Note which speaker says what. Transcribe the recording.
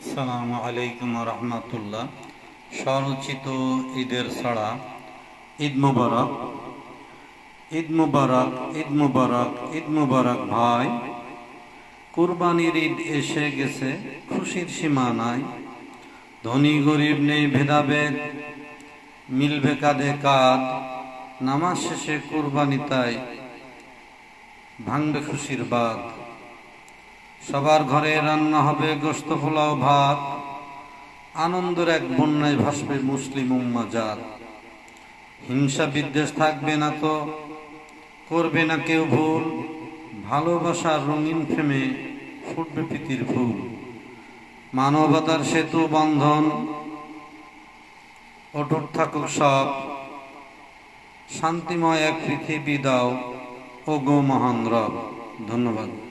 Speaker 1: আসসালামু আলাইকুম রহমতুল্লাহ। স্বরচিত ঈদের ছড়া ঈদ মুবারক। ঈদ মুবারক ঈদ মুবারক ঈদ মুবারক ভাই। কুরবানির ঈদ এসে গেছে, খুশির সীমা নাই ধনী গরিব নেই ভেদাভেদ, মিলবে কাঁধে কাঁধ। নামাজ শেষে কুরবানি তাই, ভাঙবে খুশির বাদ সবার ঘরে রান্না হবে গোস্ত পোলাও, ভাত। আনন্দের এক বন্যায় ভাসবে মুসলিম উম্মাজাত। হিংসা বিদ্বেষ থাকবে না তো, করবে না কেউ ভুল। ভালোবাসার রঙিন ফ্রেমে ফুটবে প্রীতির ফুল। মানবতার সেতু বন্ধন, অটুট থাকুক সব। শান্তিময় এক পৃথিবী দাও ও গো মহান রব। ধন্যবাদ।